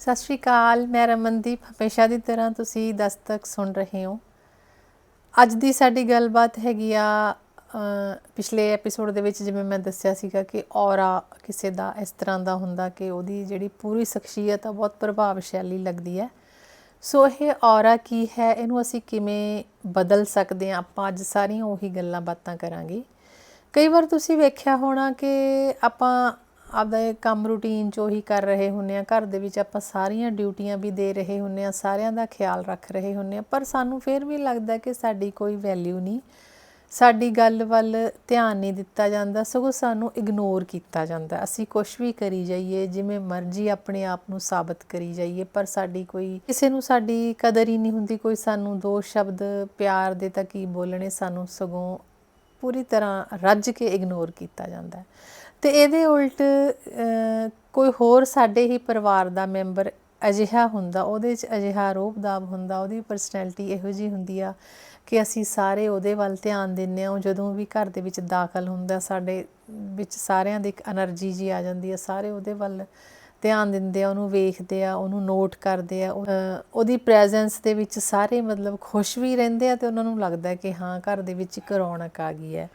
ਸਤਿ ਸ਼੍ਰੀ ਅਕਾਲ, ਮੈਂ ਰਮਨਦੀਪ। ਹਮੇਸ਼ਾ ਦੀ ਤਰ੍ਹਾਂ ਤੁਸੀਂ ਦਸਤਕ ਸੁਣ ਰਹੇ ਹੋ। ਅੱਜ ਦੀ ਸਾਡੀ ਗੱਲਬਾਤ ਹੈਗੀ ਆ ਪਿਛਲੇ ਐਪੀਸੋਡ ਦੇ ਵਿੱਚ ਜਿਵੇਂ ਮੈਂ ਦੱਸਿਆ ਸੀਗਾ ਕਿ ਔਰਾ ਕਿਸੇ ਦਾ ਇਸ ਤਰ੍ਹਾਂ ਦਾ ਹੁੰਦਾ ਕਿ ਉਹਦੀ ਜਿਹੜੀ ਪੂਰੀ ਸ਼ਖਸੀਅਤ ਆ, ਬਹੁਤ ਪ੍ਰਭਾਵਸ਼ਾਲੀ ਲੱਗਦੀ ਹੈ। ਸੋ ਇਹ ਔਰਾ ਕੀ ਹੈ, ਇਹਨੂੰ ਅਸੀਂ ਕਿਵੇਂ ਬਦਲ ਸਕਦੇ ਹਾਂ? ਆਪਾਂ ਅੱਜ ਸਾਰੀਆਂ ਉਹੀ ਗੱਲਾਂ ਬਾਤਾਂ ਕਰਾਂਗੇ। ਕਈ ਵਾਰ ਤੁਸੀਂ ਵੇਖਿਆ ਹੋਣਾ ਕਿ ਆਪਾਂ ਆਪਦਾ ਕੰਮ ਰੂਟੀਨ ਚ ਉਹੀ ਕਰ ਰਹੇ ਹੁੰਨੇ ਆ। ਘਰ ਦੇ ਵਿੱਚ ਆਪਾਂ ਸਾਰੀਆਂ ਡਿਊਟੀਆਂ ਵੀ ਦੇ ਰਹੇ ਹੁੰਨੇ ਆ, ਸਾਰਿਆਂ ਦਾ ਖਿਆਲ ਰੱਖ ਰਹੇ ਹੁੰਨੇ ਆ। ਪਰ ਸਾਨੂੰ ਫਿਰ ਵੀ ਲੱਗਦਾ ਕਿ ਸਾਡੀ ਕੋਈ ਵੈਲਿਊ ਨਹੀਂ। ਸਾਡੀ ਗੱਲ ਵੱਲ ਧਿਆਨ ਨਹੀਂ ਦਿੱਤਾ ਜਾਂਦਾ, ਸਗੋਂ ਸਾਨੂੰ ਇਗਨੋਰ ਕੀਤਾ ਜਾਂਦਾ। ਅਸੀਂ ਕੁਝ ਵੀ ਕਰੀ ਜਾਈਏ, ਜਿਵੇਂ ਮਰਜ਼ੀ ਆਪਣੇ ਆਪ ਨੂੰ ਸਾਬਤ ਕਰੀ ਜਾਈਏ, ਪਰ ਸਾਡੀ ਕੋਈ, ਕਿਸੇ ਨੂੰ ਸਾਡੀ ਕਦਰ ਹੀ ਨਹੀਂ ਹੁੰਦੀ। ਕੋਈ ਸਾਨੂੰ ਦੋ ਸ਼ਬਦ ਪਿਆਰ ਦੇ ਤਾਂ ਕੀ ਬੋਲਣੇ, ਸਾਨੂੰ ਸਗੋਂ ਪੂਰੀ ਤਰ੍ਹਾਂ ਰੱਜ ਕੇ ਇਗਨੋਰ ਕੀਤਾ ਜਾਂਦਾ ਹੈ। ਤੇ ਇਹਦੇ ਉਲਟ ਕੋਈ ਹੋਰ ਸਾਡੇ ਹੀ ਪਰਿਵਾਰ ਦਾ ਮੈਂਬਰ ਅਜਿਹਾ ਹੁੰਦਾ, ਉਹਦੇ 'ਚ ਅਜਿਹਾ ਰੋਬਦਾਬ ਹੁੰਦਾ, ਉਹਦੀ ਪਰਸਨੈਲਿਟੀ ਇਹੋ ਜੀ ਹੁੰਦੀ ਆ ਕਿ ਅਸੀਂ ਸਾਰੇ ਉਹਦੇ ਵੱਲ ਧਿਆਨ ਦਿੰਨੇ ਆ ਜਦੋਂ ਵੀ ਘਰ ਦੇ ਵਿੱਚ ਦਾਖਲ ਹੁੰਦਾ, ਸਾਡੇ ਵਿੱਚ ਸਾਰਿਆਂ ਦੀ ਇੱਕ એનર્ਜੀ ਜੀ ਆ ਜਾਂਦੀ ਆ, ਸਾਰੇ ਉਹਦੇ ਵੱਲ ਧਿਆਨ ਦਿੰਦੇ ਆ, ਉਹਨੂੰ ਵੇਖਦੇ ਆ, ਉਹਨੂੰ ਨੋਟ ਕਰਦੇ ਆ ਉਹਦੀ ਪ੍ਰੈਜ਼ੈਂਸ ਦੇ ਵਿੱਚ ਸਾਰੇ ਮਤਲਬ ਖੁਸ਼ ਵੀ ਰਹਿੰਦੇ ਆ ਤੇ ਉਹਨਾਂ ਨੂੰ ਲੱਗਦਾ ਕਿ ਹਾਂ, ਘਰ ਦੇ ਵਿੱਚ ਇੱਕ ਰੌਣਕ ਆ ਗਈ ਹੈ।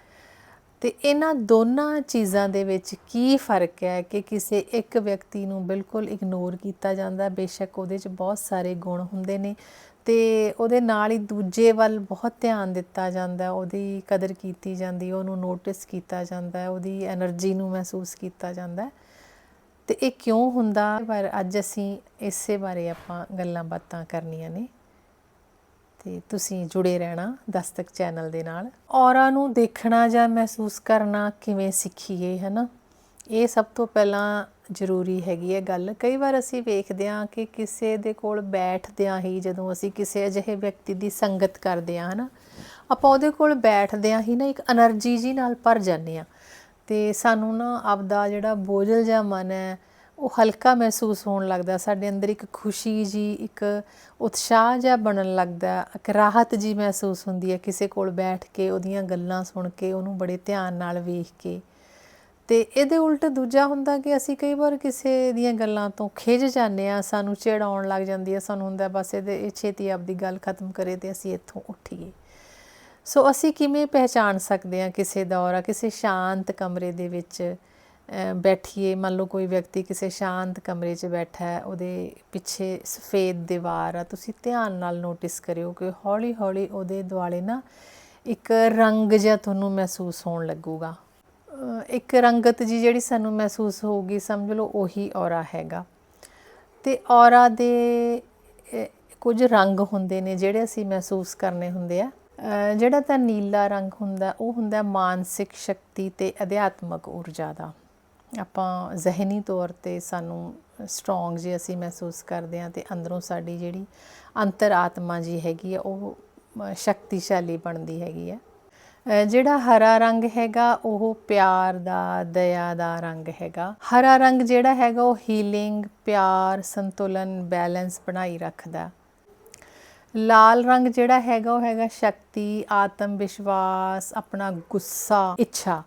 ਤੇ ਇਹਨਾਂ ਦੋਨਾਂ ਚੀਜ਼ਾਂ ਦੇ ਵਿੱਚ ਕੀ ਫ਼ਰਕ ਹੈ ਕਿ ਕਿਸੇ ਇੱਕ ਵਿਅਕਤੀ ਨੂੰ ਬਿਲਕੁਲ ਇਗਨੋਰ ਕੀਤਾ ਜਾਂਦਾ? ਬੇਸ਼ੱਕ ਉਹਦੇ 'ਚ ਬਹੁਤ ਸਾਰੇ ਗੁਣ ਹੁੰਦੇ ਨੇ ਤੇ ਉਹਦੇ ਨਾਲ ਹੀ ਦੂਜੇ ਵੱਲ ਬਹੁਤ ਧਿਆਨ ਦਿੱਤਾ ਜਾਂਦਾ, ਉਹਦੀ ਕਦਰ ਕੀਤੀ ਜਾਂਦੀ, ਉਹਨੂੰ ਨੋਟਿਸ ਕੀਤਾ ਜਾਂਦਾ, ਉਹਦੀ એનર્ਜੀ ਨੂੰ ਮਹਿਸੂਸ ਕੀਤਾ ਜਾਂਦਾ। ਤੇ ਇਹ ਕਿਉਂ ਹੁੰਦਾ? ਪਰ ਅੱਜ ਅਸੀਂ ਇਸੇ ਬਾਰੇ ਆਪਾਂ ਗੱਲਾਂ ਬਾਤਾਂ ਕਰਨੀਆਂ ਨੇ। ਤੇ ਤੁਸੀਂ ਜੁੜੇ ਰਹਿਣਾ ਦਸਤਕ ਚੈਨਲ ਦੇ ਨਾਲ। ਔਰਾਂ ਨੂੰ ਦੇਖਣਾ ਜਾਂ ਮਹਿਸੂਸ ਕਰਨਾ ਕਿਵੇਂ ਸਿੱਖੀਏ, ਹਨਾ? ਇਹ ਸਭ ਤੋਂ ਪਹਿਲਾਂ ਜ਼ਰੂਰੀ ਹੈਗੀ ਹੈ ਗੱਲ। ਕਈ ਵਾਰ ਅਸੀਂ ਵੇਖਦੇ ਹਾਂ ਕਿ ਕਿਸੇ ਦੇ ਕੋਲ ਬੈਠਦੇ ਆ ਹੀ ਜਦੋਂ ਅਸੀਂ ਕਿਸੇ ਅਜਿਹੇ ਵਿਅਕਤੀ ਦੀ ਸੰਗਤ ਕਰਦੇ ਆ ਹਨਾ? ਆਪਾਂ ਉਹਦੇ ਕੋਲ ਬੈਠਦੇ ਆ ਹੀ ਨਾ, ਇੱਕ એનર્ਜੀ ਜੀ ਨਾਲ ਭਰ ਜਾਂਦੇ ਆ ਤੇ ਸਾਨੂੰ ਨਾ ਆਪਦਾ ਜਿਹੜਾ ਬੋਝਲ ਜਿਹਾ ਮਨ ਹੈ, ਉਹ ਹਲਕਾ ਮਹਿਸੂਸ ਹੋਣ ਲੱਗਦਾ ਸਾਡੇ ਅੰਦਰ ਇੱਕ ਖੁਸ਼ੀ ਜੀ, ਇੱਕ ਉਤਸ਼ਾਹ ਜਿਹਾ ਬਣਨ ਲੱਗਦਾ ਇੱਕ ਰਾਹਤ ਜੀ ਮਹਿਸੂਸ ਹੁੰਦੀ ਹੈ ਕਿਸੇ ਕੋਲ ਬੈਠ ਕੇ, ਉਹਦੀਆਂ ਗੱਲਾਂ ਸੁਣ ਕੇ, ਉਹਨੂੰ ਬੜੇ ਧਿਆਨ ਨਾਲ ਵੇਖ ਕੇ। ਤੇ ਇਹਦੇ ਉਲਟ ਦੂਜਾ ਹੁੰਦਾ ਕਿ ਅਸੀਂ ਕਈ ਵਾਰ ਕਿਸੇ ਦੀਆਂ ਗੱਲਾਂ ਤੋਂ ਖਿਝ ਜਾਂਦੇ ਆ ਸਾਨੂੰ ਚਿੜਾਉਣ ਲੱਗ ਜਾਂਦੀ ਹੈ, ਸਾਨੂੰ ਹੁੰਦਾ ਬਸ ਇਹਦੇ, ਇਹ ਛੇਤੀ ਆਪਦੀ ਗੱਲ ਖਤਮ ਕਰੇ ਤੇ ਅਸੀਂ ਇੱਥੋਂ ਉੱਠੀਏ। ਸੋ ਅਸੀਂ ਕਿਵੇਂ ਪਹਿਚਾਨ ਸਕਦੇ ਹਾਂ ਕਿਸੇ ਦੌਰਾ ਕਿਸੇ ਸ਼ਾਂਤ ਕਮਰੇ ਦੇ ਵਿੱਚ ਬੈਠੀਏ? ਮੰਨ ਲਓ ਕੋਈ ਵਿਅਕਤੀ ਕਿਸੇ ਸ਼ਾਂਤ ਕਮਰੇ 'ਚ ਬੈਠਾ ਹੈ, ਉਹਦੇ ਪਿੱਛੇ ਸਫੇਦ ਦੀਵਾਰ ਆ, ਤੁਸੀਂ ਧਿਆਨ ਨਾਲ ਨੋਟਿਸ ਕਰਿਓ ਕਿ ਹੌਲੀ ਹੌਲੀ ਉਹਦੇ ਦੁਆਲੇ ਨਾ ਇੱਕ ਰੰਗ ਜਿਹਾ ਤੁਹਾਨੂੰ ਮਹਿਸੂਸ ਹੋਣ ਲੱਗੂਗਾ। ਇੱਕ ਰੰਗਤ ਜੀ ਜਿਹੜੀ ਸਾਨੂੰ ਮਹਿਸੂਸ ਹੋਊਗੀ, ਸਮਝ ਲਓ ਉਹੀ ਔਰਾ ਹੈਗਾ। ਤੇ ਔਰਾ ਦੇ ਕੁਝ ਰੰਗ ਹੁੰਦੇ ਨੇ ਜਿਹੜੇ ਅਸੀਂ ਮਹਿਸੂਸ ਕਰਨੇ ਹੁੰਦੇ ਆ। ਜਿਹੜਾ ਤਾਂ ਨੀਲਾ ਰੰਗ ਹੁੰਦਾ, ਉਹ ਹੁੰਦਾ ਮਾਨਸਿਕ ਸ਼ਕਤੀ ਤੇ ਅਧਿਆਤਮਕ ਊਰਜਾ ਦਾ। ਆਪਾਂ ਜ਼ਹਿਨੀ ਤੌਰ ਤੇ ਸਾਨੂੰ ਸਟਰੋਂਗ ਜੇ ਅਸੀਂ ਮਹਿਸੂਸ ਕਰਦੇ ਹਾਂ ਤੇ ਅੰਦਰੋਂ ਸਾਡੀ ਜਿਹੜੀ ਅੰਤਰ ਆਤਮਾ ਜੀ ਹੈਗੀ ਆ, ਉਹ ਸ਼ਕਤੀਸ਼ਾਲੀ ਬਣਦੀ ਹੈਗੀ ਆ। ਜਿਹੜਾ ਹਰਾ ਰੰਗ ਹੈਗਾ, ਉਹ ਪਿਆਰ ਦਾ, ਦਇਆ ਦਾ ਰੰਗ ਹੈਗਾ। ਹਰਾ ਰੰਗ ਜਿਹੜਾ ਹੈਗਾ, ਉਹ ਹੀਲਿੰਗ ਪਿਆਰ, ਸੰਤੁਲਨ ਬੈਲੈਂਸ ਬਣਾਈ ਰੱਖਦਾ। ਲਾਲ ਰੰਗ ਜਿਹੜਾ ਹੈਗਾ, ਉਹ ਹੈਗਾ ਸ਼ਕਤੀ, ਆਤਮ ਵਿਸ਼ਵਾਸ, ਆਪਣਾ ਗੁੱਸਾ, ਇੱਛਾ।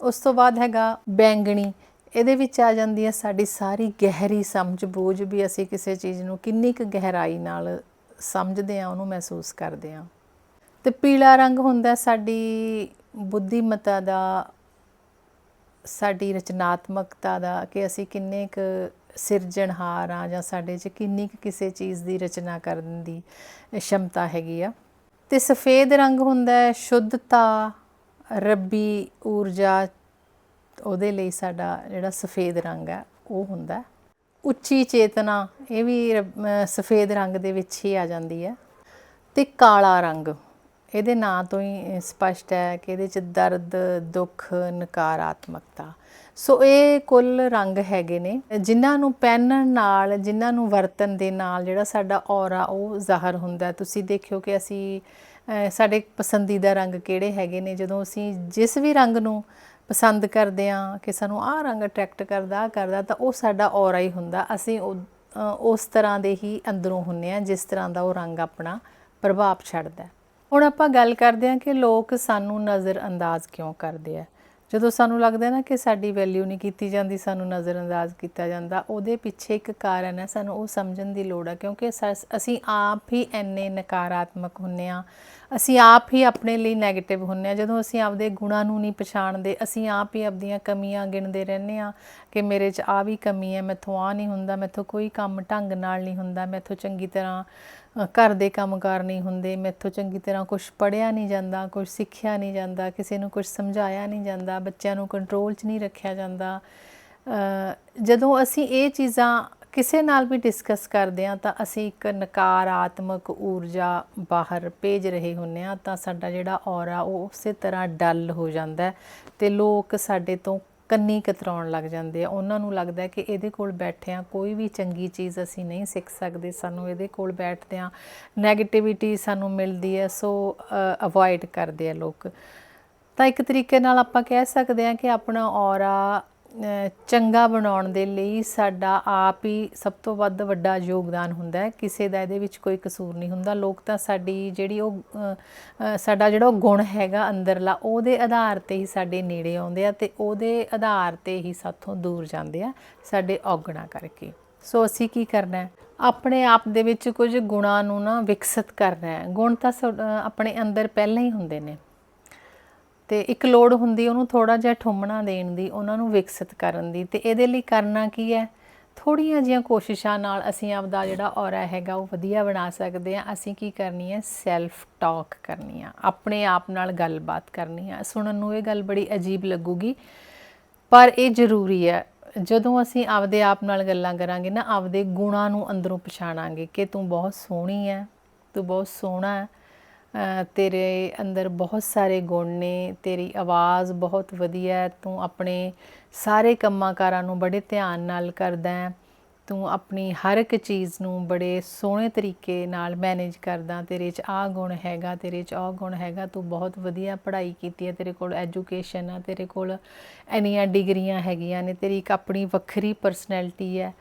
ਉਸ ਤੋਂ ਬਾਅਦ ਹੈਗਾ ਬੈਂਗਣੀ। ਇਹਦੇ ਵਿੱਚ ਆ ਜਾਂਦੀ ਹੈ ਸਾਡੀ ਸਾਰੀ ਗਹਿਰੀ ਸਮਝ ਬੂਝ ਵੀ ਅਸੀਂ ਕਿਸੇ ਚੀਜ਼ ਨੂੰ ਕਿੰਨੀ ਕੁ ਗਹਿਰਾਈ ਨਾਲ ਸਮਝਦੇ ਆ ਉਹਨੂੰ ਮਹਿਸੂਸ ਕਰਦੇ ਆ ਤੇ ਪੀਲਾ ਰੰਗ ਹੁੰਦਾ ਸਾਡੀ ਬੁੱਧੀਮਤਾ ਦਾ, ਸਾਡੀ ਰਚਨਾਤਮਕਤਾ ਦਾ, ਕਿ ਅਸੀਂ ਕਿੰਨੇ ਕੁ ਸਿਰਜਣਹਾਰ ਆ ਜਾਂ ਸਾਡੇ 'ਚ ਕਿੰਨੀ ਕੁ ਕਿਸੇ ਚੀਜ਼ ਦੀ ਰਚਨਾ ਕਰਨ ਦੀ ਸ਼ਮਤਾ ਹੈਗੀ ਆ। ਤੇ ਸਫੇਦ ਰੰਗ ਹੁੰਦਾ ਹੈ, ਸ਼ੁੱਧਤਾ, ਰੱਬੀ ਊਰਜਾ, ਉਹਦੇ ਲਈ ਸਾਡਾ ਜਿਹੜਾ ਸਫੇਦ ਰੰਗ ਹੈ, ਉਹ ਹੁੰਦਾ ਉੱਚੀ ਚੇਤਨਾ, ਇਹ ਵੀ ਰੱਬ- ਸਫੇਦ ਰੰਗ ਦੇ ਵਿੱਚ ਹੀ ਆ ਜਾਂਦੀ ਹੈ। ਤੇ ਕਾਲਾ ਰੰਗ, ਇਹਦੇ ਨਾਂ ਤੋਂ ਹੀ ਸਪਸ਼ਟ ਹੈ ਕਿ ਇਹਦੇ ਚ ਦਰਦ, ਦੁੱਖ, ਨਕਾਰਾਤਮਕਤਾ ਸੋ ਇਹ ਕੁੱਲ ਰੰਗ ਹੈਗੇ ਨੇ। ਜਿਨ੍ਹਾਂ ਨੂੰ ਪਹਿਨਣ ਨਾਲ, ਜਿਨ੍ਹਾਂ ਨੂੰ ਵਰਤਨ ਦੇ ਨਾਲ ਜਿਹੜਾ ਸਾਡਾ ਔਰਾ, ਉਹ ਜ਼ਾਹਰ ਹੁੰਦਾ ਤੁਸੀਂ ਦੇਖਿਓ ਕਿ ਅਸੀਂ ਸਾਡੇ ਪਸੰਦੀਦਾ ਰੰਗ ਕਿਹੜੇ ਹੈਗੇ ਨੇ? ਜਦੋਂ ਅਸੀਂ ਜਿਸ ਵੀ ਰੰਗ ਨੂੰ ਪਸੰਦ ਕਰਦੇ ਆ ਕਿ ਸਾਨੂੰ ਆਹ ਰੰਗ ਅਟਰੈਕਟ ਕਰਦਾ, ਆਹ ਕਰਦਾ, ਤਾਂ ਉਹ ਸਾਡਾ ਔਰਾ ਹੀ ਹੁੰਦਾ। ਅਸੀਂ ਉਹ- ਉਸ ਤਰ੍ਹਾਂ ਦੇ ਹੀ ਅੰਦਰੋਂ ਹੁੰਨੇ ਆ ਜਿਸ ਤਰ੍ਹਾਂ ਦਾ ਉਹ ਰੰਗ ਆਪਣਾ ਪ੍ਰਭਾਵ ਛੱਡਦਾ ਹੁਣ ਆਪਾਂ ਗੱਲ ਕਰਦੇ ਹਾਂ ਕਿ ਲੋਕ ਸਾਨੂੰ ਨਜ਼ਰ ਅੰਦਾਜ਼ ਕਿਉਂ ਕਰਦੇ ਆ। ਜਦੋਂ ਸਾਨੂੰ ਲੱਗਦਾ ਨਾ ਕਿ ਸਾਡੀ ਵੈਲਿਊ ਨਹੀਂ ਕੀਤੀ ਜਾਂਦੀ, ਸਾਨੂੰ ਨਜ਼ਰਅੰਦਾਜ਼ ਕੀਤਾ ਜਾਂਦਾ, ਉਹਦੇ ਪਿੱਛੇ ਇੱਕ ਕਾਰਨ ਹੈ, ਸਾਨੂੰ ਉਹ ਸਮਝਣ ਦੀ ਲੋੜ ਹੈ, ਕਿਉਂਕਿ ਸ- ਅਸੀਂ ਆਪ ਹੀ ਇੰਨੇ ਨਕਾਰਾਤਮਕ ਹੁੰਨੇ ਆ ਅਸੀਂ ਆਪ ਹੀ ਆਪਣੇ ਲਈ 네ਗੇਟਿਵ ਹੁੰਨੇ ਆ ਜਦੋਂ ਅਸੀਂ ਆਪਦੇ ਗੁਣਾਂ ਨੂੰ ਨਹੀਂ ਪਛਾਣਦੇ, ਅਸੀਂ ਆਪ ਹੀ ਆਪਦੀਆਂ ਕਮੀਆਂ ਗਿਣਦੇ ਰਹਿੰਦੇ ਆ ਕਿ ਮੇਰੇ 'ਚ ਆ ਵੀ ਕਮੀ ਹੈ, ਮੈਥੋਂ ਆ ਨਹੀਂ ਹੁੰਦਾ, ਮੈਥੋਂ ਕੋਈ ਕੰਮ ਢੰਗ ਨਾਲ ਨਹੀਂ ਹੁੰਦਾ, ਮੈਥੋਂ ਚੰਗੀ ਤਰ੍ਹਾਂ ਘਰ ਦੇ ਕੰਮਕਾਰ ਨਹੀਂ ਹੁੰਦੇ, ਮੈਥੋਂ ਚੰਗੀ ਤਰ੍ਹਾਂ ਕੁਝ ਪੜਿਆ ਨਹੀਂ ਜਾਂਦਾ ਕੁਝ ਸਿੱਖਿਆ ਨਹੀਂ ਜਾਂਦਾ, ਕਿਸੇ ਨੂੰ ਕੁਝ ਸਮਝਾਇਆ ਨਹੀਂ ਜਾਂਦਾ, ਬੱਚਿਆਂ ਨੂੰ ਕੰਟਰੋਲ 'ਚ ਨਹੀਂ ਰੱਖਿਆ ਜਾਂਦਾ। ਜਦੋਂ ਅਸੀਂ ਇਹ ਚੀਜ਼ਾਂ ਕਿਸੇ ਨਾਲ ਵੀ ਡਿਸਕਸ ਕਰਦੇ ਆ ਤਾਂ ਅਸੀਂ ਇੱਕ ਨਕਾਰਾਤਮਕ ਊਰਜਾ ਬਾਹਰ ਭੇਜ ਰਹੇ ਹੁੰਨੇ ਆ ਤਾਂ ਸਾਡਾ ਜਿਹੜਾ ਔਰਾ ਉਹ ਉਸੇ ਤਰ੍ਹਾਂ ਡਲ ਹੋ ਜਾਂਦਾ ਹੈ ਤੇ ਲੋਕ ਸਾਡੇ ਤੋਂ ਕੰਨੀ ਕਤਰਾਉਣ ਲੱਗ ਜਾਂਦੇ ਆ। ਉਹਨਾਂ ਨੂੰ ਲੱਗਦਾ ਕਿ ਇਹਦੇ ਕੋਲ ਬੈਠਿਆਂ ਕੋਈ ਵੀ ਚੰਗੀ ਚੀਜ਼ ਅਸੀਂ ਨਹੀਂ ਸਿੱਖ ਸਕਦੇ। ਸਾਨੂੰ ਇਹਦੇ ਕੋਲ ਬੈਠਦਿਆਂ 네ਗੇਟਿਵਿਟੀ ਸਾਨੂੰ ਮਿਲਦੀ ਹੈ ਸੋ ਅਵੋਇਡ ਕਰਦੇ ਆ ਲੋਕ। ਤਾਂ ਇੱਕ ਤਰੀਕੇ ਨਾਲ ਆਪਾਂ ਕਹਿ ਸਕਦੇ ਹਾਂ ਕਿ ਆਪਣਾ ਔਰਾ ਚੰਗਾ ਬਣਾਉਣ ਦੇ ਲਈ ਸਾਡਾ ਆਪ ਹੀ ਸਭ ਤੋਂ ਵੱਧ ਵੱਡਾ ਯੋਗਦਾਨ ਹੁੰਦਾ ਹੈ। ਕਿਸੇ ਦਾ ਇਹਦੇ ਵਿੱਚ ਕੋਈ ਕਸੂਰ ਨਹੀਂ ਹੁੰਦਾ। ਲੋਕ ਤਾਂ ਸਾਡੀ ਜਿਹੜੀ ਉਹ ਸਾਡਾ ਜਿਹੜਾ ਉਹ ਗੁਣ ਹੈਗਾ ਅੰਦਰਲਾ, ਉਹਦੇ ਆਧਾਰ ਤੇ ਹੀ ਸਾਡੇ ਨੇੜੇ ਆਉਂਦੇ ਆ ਤੇ ਉਹਦੇ ਆਧਾਰ ਤੇ ਹੀ ਸਾਥੋਂ ਦੂਰ ਜਾਂਦੇ ਆ ਸਾਡੇ ਔਗਣਾ ਕਰਕੇ। ਸੋ ਅਸੀਂ ਕੀ ਕਰਨਾ ਹੈ? ਆਪਣੇ ਆਪ ਦੇ ਵਿੱਚ ਕੁਝ ਗੁਣਾਂ ਨੂੰ ਨਾ ਵਿਕਸਿਤ ਕਰਨਾ ਹੈ। ਗੁਣ ਤਾਂ ਸਾ- ਆਪਣੇ ਅੰਦਰ ਪਹਿਲਾਂ ਹੀ ਹੁੰਦੇ ਨੇ। ਤੇ ਇੱਕ ਲੋੜ ਹੁੰਦੀ ਉਹਨੂੰ ਥੋੜਾ ਜਿਹਾ ਠੁੰਮਣਾ ਦੇਣ ਦੀ, ਉਹਨਾਂ ਨੂੰ ਵਿਕਸਿਤ ਕਰਨ ਦੀ। ਤੇ ਇਹਦੇ ਲਈ ਕਰਨਾ ਕੀ ਹੈ? ਥੋੜੀਆਂ ਜਿਹੀਆਂ ਕੋਸ਼ਿਸ਼ਾਂ ਨਾਲ ਅਸੀਂ ਆਪਦਾ ਜਿਹੜਾ ਔਰਾ ਹੈਗਾ ਉਹ ਵਧੀਆ ਬਣਾ ਸਕਦੇ ਆ ਅਸੀਂ ਕੀ ਕਰਨੀ ਹੈ? ਸੈਲਫ ਟਾਕ ਕਰਨੀ ਆ। ਆਪਣੇ ਆਪ ਨਾਲ ਗੱਲਬਾਤ ਕਰਨੀ ਆ। ਸੁਣਨ ਨੂੰ ਇਹ ਗੱਲ ਬੜੀ ਅਜੀਬ ਲੱਗੂਗੀ, ਪਰ ਇਹ ਜ਼ਰੂਰੀ ਹੈ। ਜਦੋਂ ਅਸੀਂ ਆਪਦੇ ਆਪ ਨਾਲ ਗੱਲਾਂ ਕਰਾਂਗੇ ਨਾ, ਆਪਦੇ ਗੁਣਾਂ ਨੂੰ ਅੰਦਰੋਂ ਪਛਾਣਾਂਗੇ ਕਿ ਤੂੰ ਬਹੁਤ ਸੋਹਣੀ ਹੈ, ਤੂੰ ਬਹੁਤ ਸੋਹਣਾ ਹੈ। ਤੇਰੇ ਅੰਦਰ ਬਹੁਤ ਸਾਰੇ ਗੁਣ ਨੇ, ਤੇਰੀ ਆਵਾਜ਼ ਬਹੁਤ ਵਧੀਆ ਹੈ, ਤੂੰ ਆਪਣੇ ਸਾਰੇ ਕੰਮਾਂ ਕਾਰਾਂ ਨੂੰ ਬੜੇ ਧਿਆਨ ਨਾਲ ਕਰਦਾ ਹੈ, ਤੂੰ ਆਪਣੀ ਹਰ ਇੱਕ ਚੀਜ਼ ਨੂੰ ਬੜੇ ਸੋਹਣੇ ਤਰੀਕੇ ਨਾਲ ਮੈਨੇਜ ਕਰਦਾ, ਤੇਰੇ 'ਚ ਆਹ ਗੁਣ ਹੈਗਾ, ਤੇਰੇ 'ਚ ਆਹ ਗੁਣ ਹੈਗਾ, ਤੂੰ ਬਹੁਤ ਵਧੀਆ ਪੜ੍ਹਾਈ ਕੀਤੀ ਹੈ, ਤੇਰੇ ਕੋਲ ਐਜੂਕੇਸ਼ਨ ਆ, ਤੇਰੇ ਕੋਲ ਇੰਨੀਆਂ ਡਿਗਰੀਆਂ ਹੈਗੀਆਂ ਨੇ, ਤੇਰੀ ਇੱਕ ਆਪਣੀ ਵੱਖਰੀ ਪਰਸਨੈਲਿਟੀ ਹੈ।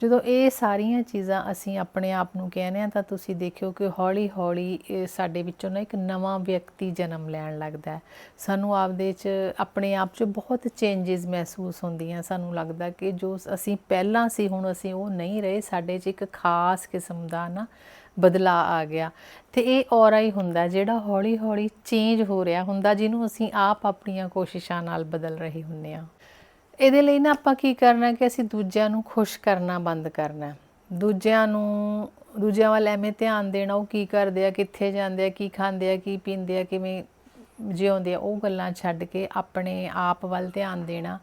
ਜਦੋਂ ਇਹ ਸਾਰੀਆਂ ਚੀਜ਼ਾਂ ਅਸੀਂ ਆਪਣੇ ਆਪ ਨੂੰ ਕਹਿੰਦੇ ਆ ਤਾਂ ਤੁਸੀਂ ਦੇਖਿਓ ਕਿ ਹੌਲੀ ਹੌਲੀ ਸਾਡੇ ਵਿੱਚੋਂ ਨਾ ਇੱਕ ਨਵਾਂ ਵਿਅਕਤੀ ਜਨਮ ਲੈਣ ਲੱਗਦਾ ਸਾਨੂੰ ਆਪਦੇ 'ਚ, ਆਪਣੇ ਆਪ 'ਚ ਬਹੁਤ ਚੇਂਜਸ ਮਹਿਸੂਸ ਹੁੰਦੀਆਂ। ਸਾਨੂੰ ਲੱਗਦਾ ਕਿ ਜੋ ਅਸੀਂ ਪਹਿਲਾਂ ਸੀ, ਹੁਣ ਅਸੀਂ ਉਹ ਨਹੀਂ ਰਹੇ। ਸਾਡੇ 'ਚ ਇੱਕ ਖਾਸ ਕਿਸਮ ਦਾ ਨਾ ਬਦਲਾ ਆ ਗਿਆ। ਤੇ ਇਹ ਔਰਾ ਹੀ ਹੁੰਦਾ ਜਿਹੜਾ ਹੌਲੀ ਹੌਲੀ ਚੇਂਜ ਹੋ ਰਿਹਾ ਹੁੰਦਾ, ਜਿਹਨੂੰ ਅਸੀਂ ਆਪ ਆਪਣੀਆਂ ਕੋਸ਼ਿਸ਼ਾਂ ਨਾਲ ਬਦਲ ਰਹੇ ਹੁੰਨੇ ਆ ਇਹਦੇ ਲਈ ਨਾ ਆਪਾਂ ਕੀ ਕਰਨਾ ਕਿ ਅਸੀਂ ਦੂਜਿਆਂ ਨੂੰ ਖੁਸ਼ ਕਰਨਾ ਬੰਦ ਕਰਨਾ ਦੂਜਿਆਂ ਨੂੰ, ਦੂਜਿਆਂ ਵੱਲ ਐਵੇਂ ਧਿਆਨ ਦੇਣਾ, ਉਹ ਕੀ ਕਰਦੇ ਆ, ਕਿੱਥੇ ਜਾਂਦੇ ਆ, ਕੀ ਖਾਂਦੇ ਆ, ਕੀ ਪੀਂਦੇ ਆ, ਕਿਵੇਂ ਜਿਉਂਦੇ ਆ, ਉਹ ਗੱਲਾਂ ਛੱਡ ਕੇ ਆਪਣੇ ਆਪ ਵੱਲ ਧਿਆਨ ਦੇਣਾ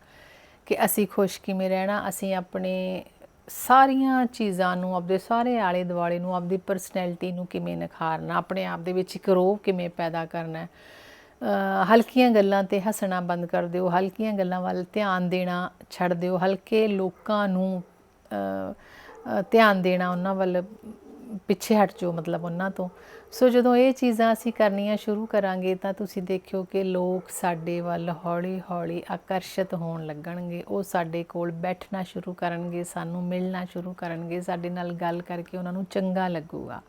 ਕਿ ਅਸੀਂ ਖੁਸ਼ ਕਿਵੇਂ ਰਹਿਣਾ, ਅਸੀਂ ਆਪਣੇ ਸਾਰੀਆਂ ਚੀਜ਼ਾਂ ਨੂੰ, ਆਪਦੇ ਸਾਰੇ ਆਲੇ ਦੁਆਲੇ ਨੂੰ, ਆਪਦੀ ਪਰਸਨੈਲਿਟੀ ਨੂੰ ਕਿਵੇਂ ਨਿਖਾਰਨਾ, ਆਪਣੇ ਆਪ ਦੇ ਵਿੱਚ ਇੱਕ ਰੋਹ ਕਿਵੇਂ ਪੈਦਾ ਕਰਨਾ ਹਲਕੀਆਂ ਗੱਲਾਂ ਤੇ ਹੱਸਣਾ ਬੰਦ ਕਰ ਦਿਓ, ਹਲਕੀਆਂ ਗੱਲਾਂ ਵੱਲ ਧਿਆਨ ਦੇਣਾ ਛੱਡ ਦਿਓ, ਹਲਕੇ ਲੋਕਾਂ ਨੂੰ ਧਿਆਨ ਦੇਣਾ, ਉਹਨਾਂ ਵੱਲ ਪਿੱਛੇ ਹਟ ਜਾਓ ਮਤਲਬ ਉਹਨਾਂ ਤੋਂ। ਸੋ ਜਦੋਂ ਇਹ ਚੀਜ਼ਾਂ ਅਸੀਂ ਕਰਨੀਆਂ ਸ਼ੁਰੂ ਕਰਾਂਗੇ ਤਾਂ ਤੁਸੀਂ ਦੇਖਿਓ ਕਿ ਲੋਕ ਸਾਡੇ ਵੱਲ ਹੌਲੀ-ਹੌਲੀ ਆਕਰਸ਼ਿਤ ਹੋਣ ਲੱਗਣਗੇ। ਉਹ ਸਾਡੇ ਕੋਲ ਬੈਠਣਾ ਸ਼ੁਰੂ ਕਰਨਗੇ, ਸਾਨੂੰ ਮਿਲਣਾ ਸ਼ੁਰੂ ਕਰਨਗੇ, ਸਾਡੇ ਨਾਲ ਗੱਲ ਕਰਕੇ ਉਹਨਾਂ ਨੂੰ ਚੰਗਾ ਲੱਗੂਗਾ।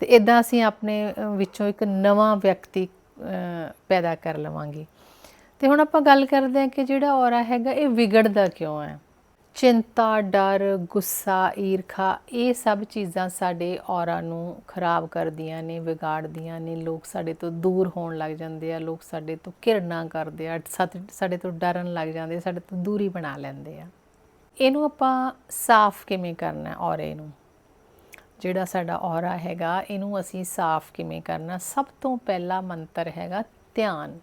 ਤੇ ਇਦਾਂ ਅਸੀਂ ਆਪਣੇ ਵਿੱਚੋਂ ਇੱਕ ਨਵਾਂ ਵਿਅਕਤੀ ਪੈਦਾ ਕਰ ਲਵਾਂਗੇ। ਤੇ ਹੁਣ ਆਪਾਂ ਗੱਲ ਕਰਦੇ ਹਾਂ ਕਿ ਜਿਹੜਾ ਔਰਾ ਹੈਗਾ, ਇਹ ਵਿਗੜਦਾ ਕਿਉਂ ਹੈ? ਚਿੰਤਾ, ਡਰ, ਗੁੱਸਾ, ਈਰਖਾ, ਇਹ ਸਭ ਚੀਜ਼ਾਂ ਸਾਡੇ ਔਰਾ ਨੂੰ ਖਰਾਬ ਕਰਦੀਆਂ ਨੇ, ਵਿਗਾੜਦੀਆਂ ਨੇ। ਲੋਕ ਸਾਡੇ ਤੋਂ ਦੂਰ ਹੋਣ ਲੱਗ ਜਾਂਦੇ ਆ, ਲੋਕ ਸਾਡੇ ਤੋਂ ਘਿਰਣਾ ਕਰਦੇ ਆ ਸਾਥ- ਸਾਡੇ ਤੋਂ ਡਰਨ ਲੱਗ ਜਾਂਦੇ ਸਾਡੇ ਤੋਂ ਦੂਰੀ ਬਣਾ ਲੈਂਦੇ ਆ। ਇਹਨੂੰ ਆਪਾਂ ਸਾਫ਼ ਕਿਵੇਂ ਕਰਨਾ ਔਰੇ ਨੂੰ? ਜਿਹੜਾ ਸਾਡਾ ਔਰਾ ਹੈਗਾ, ਇਹਨੂੰ ਅਸੀਂ ਸਾਫ਼ ਕਿਵੇਂ ਕਰਨਾ? ਸਭ ਤੋਂ ਪਹਿਲਾ ਮੰਤਰ ਹੈਗਾ ਧਿਆਨ।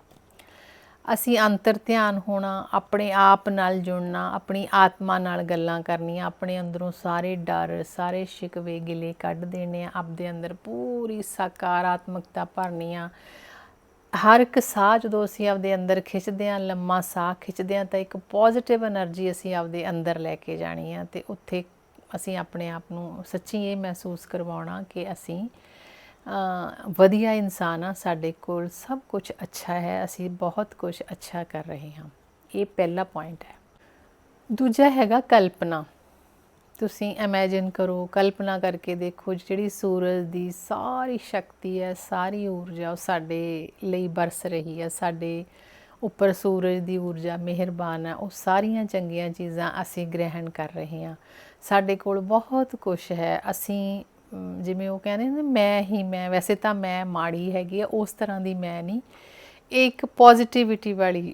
ਅਸੀਂ ਅੰਤਰ ਧਿਆਨ ਹੋਣਾ, ਆਪਣੇ ਆਪ ਨਾਲ ਜੁੜਨਾ, ਆਪਣੀ ਆਤਮਾ ਨਾਲ ਗੱਲਾਂ ਕਰਨੀਆਂ, ਆਪਣੇ ਅੰਦਰੋਂ ਸਾਰੇ ਡਰ, ਸਾਰੇ ਸ਼ਿਕਵੇ ਗਿਲੇ ਕੱਢ ਦੇਣੇ ਆ, ਆਪਦੇ ਅੰਦਰ ਪੂਰੀ ਸਕਾਰਾਤਮਕਤਾ ਭਰਨੀ ਆ। ਹਰ ਇੱਕ ਸਾਹ ਜਦੋਂ ਅਸੀਂ ਆਪਦੇ ਅੰਦਰ ਖਿੱਚਦੇ ਆ, ਲੰਮਾ ਸਾਹ ਖਿੱਚਦੇ ਆ, ਤਾਂ ਇੱਕ ਪੋਜ਼ਿਟਿਵ એનર્ਜੀ ਅਸੀਂ ਆਪਦੇ ਅੰਦਰ ਲੈ ਕੇ ਜਾਣੀ ਆ ਤੇ ਉੱਥੇ ਅਸੀਂ ਆਪਣੇ ਆਪ ਨੂੰ ਸੱਚੀ ਇਹ ਮਹਿਸੂਸ ਕਰਵਾਉਣਾ ਕਿ ਅਸੀਂ ਵਧੀਆ ਇਨਸਾਨ ਆ ਸਾਡੇ ਕੋਲ ਸਭ ਕੁਝ ਅੱਛਾ ਹੈ, ਅਸੀਂ ਬਹੁਤ ਕੁਝ ਅੱਛਾ ਕਰ ਰਹੇ ਹਾਂ। ਇਹ ਪਹਿਲਾ ਪੁਆਇੰਟ ਹੈ। ਦੂਜਾ ਹੈਗਾ ਕਲਪਨਾ। ਤੁਸੀਂ ਇਮੇਜਿਨ ਕਰੋ, ਕਲਪਨਾ ਕਰਕੇ ਦੇਖੋ, ਜਿਹੜੀ ਸੂਰਜ ਦੀ ਸਾਰੀ ਸ਼ਕਤੀ ਹੈ, ਸਾਰੀ ਊਰਜਾ ਉਹ ਸਾਡੇ ਲਈ ਬਰਸ ਰਹੀ ਹੈ, ਸਾਡੇ ਉੱਪਰ ਸੂਰਜ ਦੀ ਊਰਜਾ ਮਿਹਰਬਾਨ ਹੈ, ਉਹ ਸਾਰੀਆਂ ਚੰਗੀਆਂ ਚੀਜ਼ਾਂ ਅਸੀਂ ਗ੍ਰਹਿਣ ਕਰ ਰਹੇ ਹਾਂ। ਸਾਡੇ ਕੋਲ ਬਹੁਤ ਕੁਝ ਹੈ। ਅਸੀਂ ਜਿਵੇਂ ਉਹ ਕਹਿੰਦੇ ਨੇ ਮੈਂ ਹੀ ਮੈਂ ਵੈਸੇ ਤਾਂ ਮੈਂ ਮਾੜੀ ਹੈਗੀ ਆ ਉਸ ਤਰ੍ਹਾਂ ਦੀ ਮੈਂ ਨਹੀਂ। ਇਹ ਇੱਕ ਪੋਜ਼ਿਟਿਵਿਟੀ ਵਾਲੀ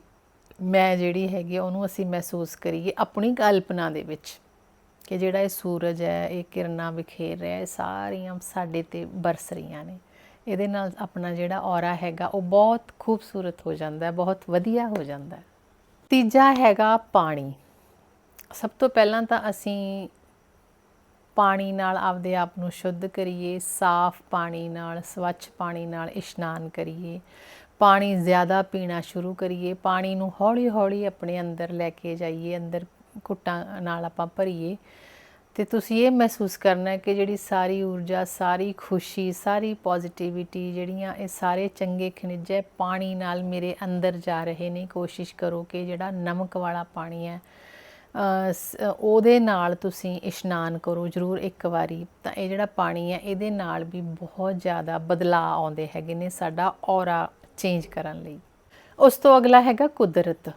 ਮੈਂ ਜਿਹੜੀ ਹੈਗੀ ਆ, ਉਹਨੂੰ ਅਸੀਂ ਮਹਿਸੂਸ ਕਰੀਏ ਆਪਣੀ ਕਲਪਨਾ ਦੇ ਵਿੱਚ ਕਿ ਜਿਹੜਾ ਇਹ ਸੂਰਜ ਹੈ ਇਹ ਕਿਰਨਾਂ ਵਿਖੇਰ ਰਿਹਾ ਇਹ ਸਾਰੀਆਂ ਸਾਡੇ ਤੇ ਬਰਸ ਰਹੀਆਂ ਨੇ। ਇਹਦੇ ਨਾਲ ਆਪਣਾ ਜਿਹੜਾ ਔਰਾ ਹੈਗਾ ਉਹ ਬਹੁਤ ਖੂਬਸੂਰਤ ਹੋ ਜਾਂਦਾ ਹੈ ਬਹੁਤ ਵਧੀਆ ਹੋ ਜਾਂਦਾ ਹੈ। ਤੀਜਾ ਹੈਗਾ ਪਾਣੀ। ਸਭ ਤੋਂ ਪਹਿਲਾਂ ਤਾਂ ਅਸੀਂ ਪਾਣੀ ਨਾਲ ਆਪਦੇ ਆਪ ਨੂੰ ਸ਼ੁੱਧ ਕਰੀਏ, ਸਾਫ਼ ਪਾਣੀ ਨਾਲ, ਸਵੱਛ ਪਾਣੀ ਨਾਲ ਇਸ਼ਨਾਨ ਕਰੀਏ। ਪਾਣੀ ਜ਼ਿਆਦਾ ਪੀਣਾ ਸ਼ੁਰੂ ਕਰੀਏ। ਪਾਣੀ ਨੂੰ ਹੌਲੀ-ਹੌਲੀ ਆਪਣੇ ਅੰਦਰ ਲੈ ਕੇ ਜਾਈਏ, ਅੰਦਰ ਘੁੱਟਾਂ ਨਾਲ ਆਪਾਂ ਭਰੀਏ। ਤੇ ਤੁਸੀਂ ਇਹ ਮਹਿਸੂਸ ਕਰਨਾ ਕਿ ਜਿਹੜੀ ਸਾਰੀ ਊਰਜਾ, ਸਾਰੀ ਖੁਸ਼ੀ, ਸਾਰੀ ਪੋਜ਼ਿਟਿਵਿਟੀ ਜਿਹੜੀਆਂ ਇਹ ਸਾਰੇ ਚੰਗੇ ਖਣਿਜ ਹੈ, ਪਾਣੀ ਨਾਲ ਮੇਰੇ ਅੰਦਰ ਜਾ ਰਹੇ ਨੇ। ਕੋਸ਼ਿਸ਼ ਕਰੋ ਕਿ ਜਿਹੜਾ ਨਮਕ ਵਾਲਾ ਪਾਣੀ ਹੈ ਉਹਦੇ ਨਾਲ ਤੁਸੀਂ ਇਸ਼ਨਾਨ ਕਰੋ ਜ਼ਰੂਰ ਇੱਕ ਵਾਰੀ। ਤਾਂ ਇਹ ਜਿਹੜਾ ਪਾਣੀ ਹੈ, ਇਹਦੇ ਨਾਲ ਵੀ ਬਹੁਤ ਜ਼ਿਆਦਾ ਬਦਲਾਅ ਆਉਂਦੇ ਹੈਗੇ ਨੇ ਸਾਡਾ ਔਰਾ ਚੇਂਜ ਕਰਨ ਲਈ। ਉਸ ਤੋਂ ਅਗਲਾ ਹੈਗਾ ਕੁਦਰਤ।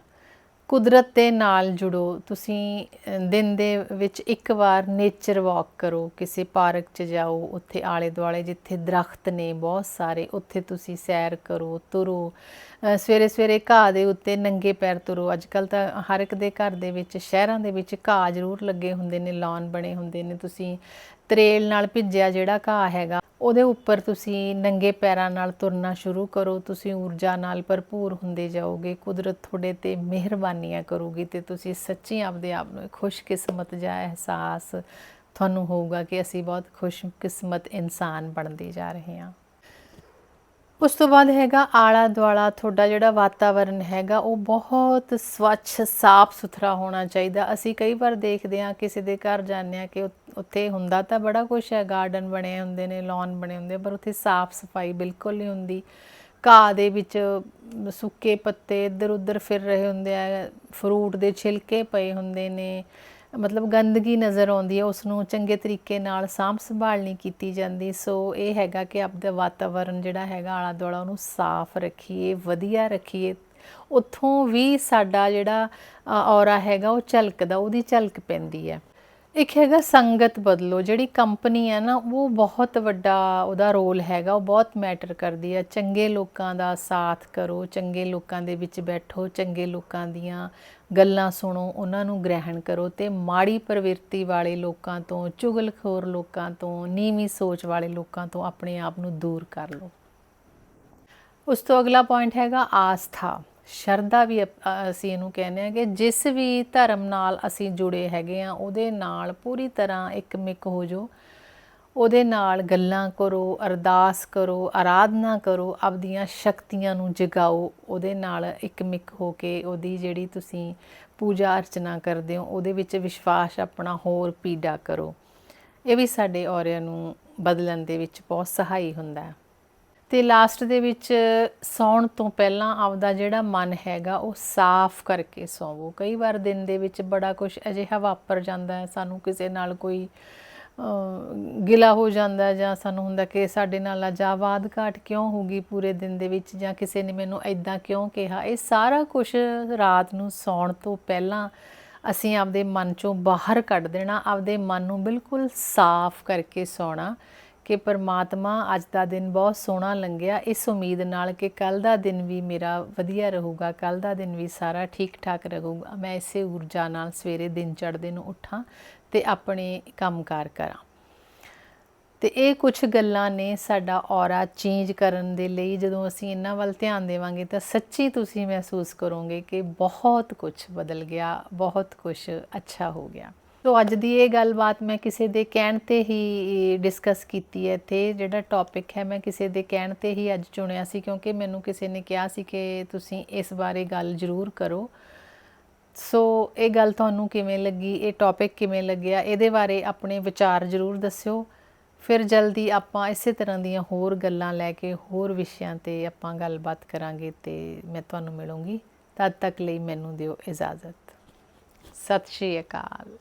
ਕੁਦਰਤ ਦੇ ਨਾਲ ਜੁੜੋ। ਤੁਸੀਂ ਦਿਨ ਦੇ ਵਿੱਚ ਇੱਕ ਵਾਰ ਨੇਚਰ ਵਾਕ ਕਰੋ। ਕਿਸੇ ਪਾਰਕ 'ਚ ਜਾਓ, ਉੱਥੇ ਆਲੇ ਦੁਆਲੇ ਜਿੱਥੇ ਦਰਖਤ ਨੇ, ਬਹੁਤ ਸਾਰੇ, ਉੱਥੇ ਤੁਸੀਂ ਸੈਰ ਕਰੋ, ਤੁਰੋ। ਸਵੇਰੇ ਸਵੇਰੇ ਘਾਹ ਦੇ ਉੱਤੇ ਨੰਗੇ ਪੈਰ ਤੁਰੋ। ਅੱਜ ਕੱਲ ਤਾਂ ਹਰ ਇੱਕ ਦੇ ਘਰ ਦੇ ਵਿੱਚ, ਸ਼ਹਿਰਾਂ ਦੇ ਵਿੱਚ ਘਾਹ ਜ਼ਰੂਰ ਲੱਗੇ ਹੁੰਦੇ ਨੇ ਲਾਨ ਬਣੇ ਹੁੰਦੇ ਨੇ। ਤੁਸੀਂ ਤਰੇਲ ਨਾਲ ਭਿੱਜਿਆ ਜਿਹੜਾ ਘਾਹ ਹੈਗਾ, ਉਹਦੇ ਉੱਪਰ ਤੁਸੀਂ ਨੰਗੇ ਪੈਰਾਂ ਨਾਲ ਤੁਰਨਾ ਸ਼ੁਰੂ ਕਰੋ। ਤੁਸੀਂ ਊਰਜਾ ਨਾਲ ਭਰਪੂਰ ਹੁੰਦੇ ਜਾਓਗੇ। ਕੁਦਰਤ ਤੁਹਾਡੇ ਤੇ ਮਿਹਰਬਾਨੀਆਂ ਕਰੂਗੀ ਤੇ ਤੁਸੀਂ ਸੱਚੀ ਆਪਦੇ ਆਪ ਨੂੰ ਖੁਸ਼ਕਿਸਮਤ ਜਾਂ ਅਹਿਸਾਸ ਤੁਹਾਨੂੰ ਹੋਊਗਾ ਕਿ ਅਸੀਂ ਬਹੁਤ ਖੁਸ਼ਕਿਸਮਤ ਇਨਸਾਨ ਬਣਦੇ ਜਾ ਰਹੇ ਹਾਂ। ਉਸ ਤੋਂ ਬਾਅਦ ਹੈਗਾ ਆਲਾ ਦੁਆਲਾ ਤੁਹਾਡਾ ਜਿਹੜਾ ਵਾਤਾਵਰਣ ਹੈਗਾ, ਉਹ ਬਹੁਤ ਸਵੱਛ ਸਾਫ਼ ਸੁਥਰਾ ਹੋਣਾ ਚਾਹੀਦਾ। ਅਸੀਂ ਕਈ ਵਾਰ ਦੇਖਦੇ ਹਾਂ, ਕਿਸੇ ਦੇ ਘਰ ਜਾਂਦੇ ਹਾਂ ਕਿ ਉੱਥੇ ਹੁੰਦਾ ਤਾਂ ਬੜਾ ਕੁਝ ਹੈ ਗਾਰਡਨ ਬਣੇ ਹੁੰਦੇ ਨੇ ਲੌਨ ਬਣੇ ਹੁੰਦੇ ਪਰ ਉੱਥੇ ਸਾਫ਼ ਸਫ਼ਾਈ ਬਿਲਕੁਲ ਨਹੀਂ ਹੁੰਦੀ। ਘਾਹ ਦੇ ਵਿੱਚ ਸੁੱਕੇ ਪੱਤੇ ਇੱਧਰ ਉੱਧਰ ਫਿਰ ਰਹੇ ਹੁੰਦੇ ਆ ਫਰੂਟ ਦੇ ਛਿਲਕੇ ਪਏ ਹੁੰਦੇ ਨੇ। ਮਤਲਬ ਗੰਦਗੀ ਨਜ਼ਰ ਆਉਂਦੀ ਹੈ ਉਸ ਨੂੰ ਚੰਗੇ ਤਰੀਕੇ ਨਾਲ ਸਾਂਭ ਸੰਭਾਲ ਨਹੀਂ ਕੀਤੀ ਜਾਂਦੀ। ਸੋ ਇਹ ਹੈਗਾ ਕਿ ਆਪਦਾ ਵਾਤਾਵਰਣ ਜਿਹੜਾ ਹੈਗਾ, ਆਲਾ ਦੁਆਲਾ ਉਹਨੂੰ ਸਾਫ਼ ਰੱਖੀਏ, ਵਧੀਆ ਰੱਖੀਏ। ਉੱਥੋਂ ਵੀ ਸਾਡਾ ਜਿਹੜਾ ਔਰਾ ਹੈਗਾ, ਉਹ ਝਲਕਦਾ, ਉਹਦੀ ਝਲਕ ਪੈਂਦੀ ਹੈ। ਇੱਕ ਹੈਗਾ ਸੰਗਤ ਬਦਲੋ, ਜਿਹੜੀ ਕੰਪਨੀ ਹੈ ਨਾ, ਉਹ ਬਹੁਤ ਵੱਡਾ ਉਹਦਾ ਰੋਲ ਹੈਗਾ, ਉਹ ਬਹੁਤ ਮੈਟਰ ਕਰਦੀ ਹੈ। ਚੰਗੇ ਲੋਕਾਂ ਦਾ ਸਾਥ ਕਰੋ, ਚੰਗੇ ਲੋਕਾਂ ਦੇ ਵਿੱਚ ਬੈਠੋ, ਚੰਗੇ ਲੋਕਾਂ ਦੀਆਂ ਗੱਲਾਂ ਸੁਣੋ, ਉਹਨਾਂ ਨੂੰ ਗ੍ਰਹਿਣ ਕਰੋ ਤੇ ਮਾੜੀ ਪ੍ਰਵਿਰਤੀ ਵਾਲੇ ਲੋਕਾਂ ਤੋਂ, ਚੁਗਲਖੋਰ ਲੋਕਾਂ ਤੋਂ, ਨੀਵੀਂ ਸੋਚ ਵਾਲੇ ਲੋਕਾਂ ਤੋਂ ਆਪਣੇ ਆਪ ਨੂੰ ਦੂਰ ਕਰ ਲਓ। ਉਸ ਤੋਂ ਅਗਲਾ ਪੁਆਇੰਟ ਹੈਗਾ ਆਸਥਾ। ਸ਼ਰਧਾ ਵੀ ਅਪ- ਅਸੀਂ ਇਹਨੂੰ ਕਹਿੰਦੇ ਆ ਕਿ ਜਿਸ ਵੀ ਧਰਮ ਨਾਲ ਅਸੀਂ ਜੁੜੇ ਹੈਗੇ ਆ ਉਹਦੇ ਨਾਲ ਪੂਰੀ ਤਰ੍ਹਾਂ ਇੱਕ ਇੱਕਮਿਕ ਹੋ ਜਾਓ। ਉਹਦੇ ਨਾਲ ਗੱਲਾਂ ਕਰੋ, ਅਰਦਾਸ ਕਰੋ, ਆਰਾਧਨਾ ਕਰੋ, ਆਪਦੀਆਂ ਸ਼ਕਤੀਆਂ ਨੂੰ ਜਗਾਓ, ਉਹਦੇ ਨਾਲ ਇੱਕ ਇੱਕਮਿਕ ਹੋ ਕੇ ਉਹਦੀ ਜਿਹੜੀ ਤੁਸੀਂ ਪੂਜਾ ਅਰਚਨਾ ਕਰਦੇ ਹੋ, ਉਹਦੇ ਵਿੱਚ ਵਿਸ਼ਵਾਸ ਆਪਣਾ ਹੋਰ ਪੀੜਾ ਕਰੋ। ਇਹ ਵੀ ਸਾਡੇ ਔਰਿਆਂ ਨੂੰ ਬਦਲਣ ਦੇ ਵਿੱਚ ਬਹੁਤ ਸਹਾਈ ਹੁੰਦਾ ਹੈ। ਤੇ ਲਾਸਟ ਦੇ ਵਿੱਚ ਸੌਣ ਤੋਂ ਪਹਿਲਾਂ ਆਪਦਾ ਜਿਹੜਾ ਮਨ ਹੈਗਾ, ਉਹ ਸਾਫ਼ ਕਰਕੇ ਸੌਵੋ। ਕਈ ਵਾਰ ਦਿਨ ਦੇ ਵਿੱਚ ਬੜਾ ਕੁਝ ਅਜਿਹਾ ਵਾਪਰ ਜਾਂਦਾ ਹੈ, ਸਾਨੂੰ ਕਿਸੇ ਨਾਲ ਕੋਈ ਗਿਲਾ ਹੋ ਜਾਂਦਾ ਜਾਂ ਸਾਨੂੰ ਹੁੰਦਾ ਕਿ ਸਾਡੇ ਨਾਲ ਅੱਜ ਆਵਾਜ਼ ਘਾਟ ਕਿਉਂ ਹੋ ਗਈ ਪੂਰੇ ਦਿਨ ਦੇ ਵਿੱਚ ਜਾਂ ਕਿਸੇ ਨੇ ਮੈਨੂੰ ਐਦਾਂ ਕਿਉਂ ਕਿਹਾ? ਇਹ ਸਾਰਾ ਕੁਝ ਰਾਤ ਨੂੰ ਸੌਣ ਤੋਂ ਪਹਿਲਾਂ ਅਸੀਂ ਆਪਦੇ ਮਨ ਚੋਂ ਬਾਹਰ ਕੱਢ ਦੇਣਾ, ਆਪਦੇ ਮਨ ਨੂੰ ਬਿਲਕੁਲ ਸਾਫ਼ ਕਰਕੇ ਸੌਣਾ। ਕਿ ਪਰਮਾਤਮਾ ਅੱਜ ਦਾ ਦਿਨ ਬਹੁਤ ਸੋਹਣਾ ਲੰਘਿਆ। ਇਸ ਉਮੀਦ ਨਾਲ ਕਿ ਕੱਲ ਦਾ ਦਿਨ ਵੀ ਮੇਰਾ ਵਧੀਆ ਰਹੂਗਾ ਕੱਲ ਦਾ ਦਿਨ ਵੀ ਸਾਰਾ ਠੀਕ ਠਾਕ ਰਹੂਗਾ। ਮੈਂ ਇਸੇ ਊਰਜਾ ਨਾਲ ਸਵੇਰੇ ਦਿਨ ਚੜ੍ਹਦੇ ਨੂੰ ਉੱਠਾਂ ਤੇ ਆਪਣੇ ਕੰਮਕਾਰ ਕਰਾਂ। ਤੇ ਇਹ ਕੁਝ ਗੱਲਾਂ ਨੇ ਸਾਡਾ ਔਰਾ ਚੇਂਜ ਕਰਨ ਦੇ ਲਈ। ਜਦੋਂ ਅਸੀਂ ਇਹਨਾਂ ਵੱਲ ਧਿਆਨ ਦੇਵਾਂਗੇ ਤਾਂ ਸੱਚੀ ਤੁਸੀਂ ਮਹਿਸੂਸ ਕਰੋਗੇ ਕਿ ਬਹੁਤ ਕੁਝ ਬਦਲ ਗਿਆ, ਬਹੁਤ ਕੁਝ ਅੱਛਾ ਹੋ ਗਿਆ। ਸੋ ਅੱਜ ਦੀ ਇਹ ਗੱਲਬਾਤ ਮੈਂ ਕਿਸੇ ਦੇ ਕਹਿਣ ਤੇ ਹੀ ਡਿਸਕਸ ਕੀਤੀ ਹੈ ਤੇ ਜਿਹੜਾ ਟੌਪਿਕ ਹੈ, ਮੈਂ ਕਿਸੇ ਦੇ ਕਹਿਣ ਤੇ ਹੀ ਅੱਜ ਚੁਣਿਆ ਸੀ, ਕਿਉਂਕਿ ਮੈਨੂੰ ਕਿਸੇ ਨੇ ਕਿਹਾ ਸੀ ਕਿ ਤੁਸੀਂ ਇਸ ਬਾਰੇ ਗੱਲ ਜ਼ਰੂਰ ਕਰੋ। ਸੋ ਇਹ ਗੱਲ ਤੁਹਾਨੂੰ ਕਿਵੇਂ ਲੱਗੀ? ਇਹ ਟੌਪਿਕ ਕਿਵੇਂ ਲੱਗਿਆ? ਇਹਦੇ ਬਾਰੇ ਆਪਣੇ ਵਿਚਾਰ ਜ਼ਰੂਰ ਦੱਸਿਓ। ਫਿਰ ਜਲਦੀ ਆਪਾਂ ਇਸੇ ਤਰ੍ਹਾਂ ਦੀਆਂ ਹੋਰ ਗੱਲਾਂ ਲੈ ਕੇ ਹੋਰ ਵਿਸ਼ਿਆਂ ਤੇ ਆਪਾਂ ਗੱਲਬਾਤ ਕਰਾਂਗੇ ਤੇ ਮੈਂ ਤੁਹਾਨੂੰ ਮਿਲੂੰਗੀ। ਤਦ ਤੱਕ ਲਈ ਮੈਨੂੰ ਦਿਓ ਇਜਾਜ਼ਤ। ਸਤਿ ਸ਼੍ਰੀ ਅਕਾਲ।